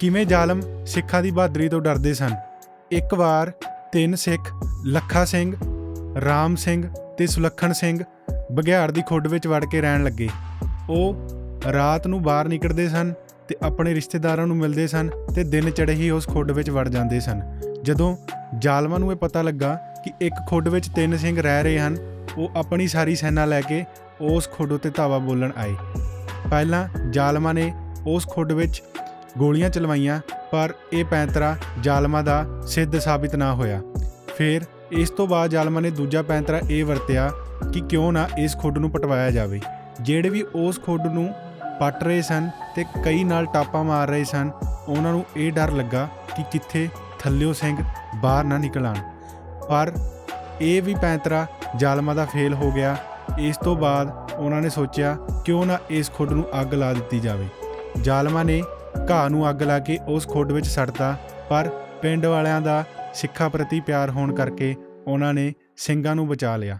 ਕਿਵੇਂ ਜ਼ਾਲਮ ਸਿੱਖਾਂ ਦੀ ਬਹਾਦਰੀ ਤੋਂ ਡਰਦੇ ਸਨ? ਇੱਕ ਵਾਰ ਤਿੰਨ ਸਿੱਖ, ਲੱਖਾ ਸਿੰਘ, ਰਾਮ ਸਿੰਘ ਤੇ ਸੁਲੱਖਣ ਸਿੰਘ ਬਘਿਆੜ ਦੀ ਖੁੱਡ ਵਿੱਚ ਵੜ ਕੇ ਰਹਿਣ ਲੱਗੇ। ਉਹ ਰਾਤ ਨੂੰ ਬਾਹਰ ਨਿਕਲਦੇ ਸਨ ਤੇ ਆਪਣੇ ਰਿਸ਼ਤੇਦਾਰਾਂ ਨੂੰ ਮਿਲਦੇ ਸਨ ਤੇ ਦਿਨ ਚੜ੍ਹੇ ਹੀ ਉਸ ਖੁੱਡ ਵਿੱਚ ਵੜ ਜਾਂਦੇ ਸਨ। ਜਦੋਂ ਜ਼ਾਲਮਾਂ ਨੂੰ ਇਹ ਪਤਾ ਲੱਗਾ ਕਿ ਇੱਕ ਖੁੱਡ ਵਿੱਚ ਤਿੰਨ ਸਿੰਘ ਰਹਿ ਰਹੇ ਹਨ, ਉਹ ਆਪਣੀ ਸਾਰੀ ਸੈਨਾ ਲੈ ਕੇ ਉਸ ਖੁੱਡ ਉੱਤੇ ਧਾਵਾ ਬੋਲਣ ਆਏ। ਪਹਿਲਾਂ ਜ਼ਾਲਮਾਂ ਨੇ ਉਸ ਖੁੱਡ ਵਿੱਚ ਗੋਲੀਆਂ ਚਲਵਾਈਆਂ, ਪਰ ਇਹ ਪੈਂਤਰਾ ਜ਼ਾਲਮਾਂ ਦਾ ਸਿੱਧ ਸਾਬਿਤ ਨਾ ਹੋਇਆ। ਫਿਰ ਇਸ ਤੋਂ ਬਾਅਦ ਜ਼ਾਲਮਾਂ ਨੇ ਦੂਜਾ ਪੈਂਤਰਾ ਇਹ ਵਰਤਿਆ ਕਿ ਕਿਉਂ ਨਾ ਇਸ ਖੁੱਡ ਨੂੰ ਪਟਵਾਇਆ ਜਾਵੇ। ਜਿਹੜੇ ਵੀ ਉਸ ਖੁੱਡ ਨੂੰ ਪੱਟ ਰਹੇ ਸਨ ਤੇ ਕਈ ਨਾਲ ਟਾਪਾ ਮਾਰ ਰਹੇ ਸਨ, ਉਹਨਾਂ ਨੂੰ ਇਹ ਡਰ ਲੱਗਾ ਕਿ ਕਿੱਥੇ ਥੱਲਿਓ ਸਿੰਘ ਬਾਹਰ ਨਾ ਨਿਕਲ ਆਣ ਪਰ ਇਹ ਵੀ ਪੈਂਤਰਾ ਜ਼ਾਲਮਾਂ ਦਾ ਫੇਲ ਹੋ ਗਿਆ। ਇਸ ਤੋਂ ਬਾਅਦ ਉਹਨਾਂ ਨੇ ਸੋਚਿਆ ਕਿਉਂ ਨਾ ਇਸ ਖੁੱਡ ਨੂੰ ਅੱਗ ਲਾ ਦਿੱਤੀ ਜਾਵੇ। ਜ਼ਾਲਮਾਂ ਨੇ ਘਾਹ ਨੂੰ ਅੱਗ ਲਾ ਕੇ ਉਸ ਖੁੱਡ ਵਿੱਚ ਸੜਤਾ, ਪਰ ਪਿੰਡ ਵਾਲਿਆਂ ਦਾ ਸਿੱਖਾਂ ਪ੍ਰਤੀ ਪਿਆਰ ਹੋਣ ਕਰਕੇ ਉਹਨਾਂ ਨੇ ਸਿੰਘਾਂ ਨੂੰ ਬਚਾ ਲਿਆ।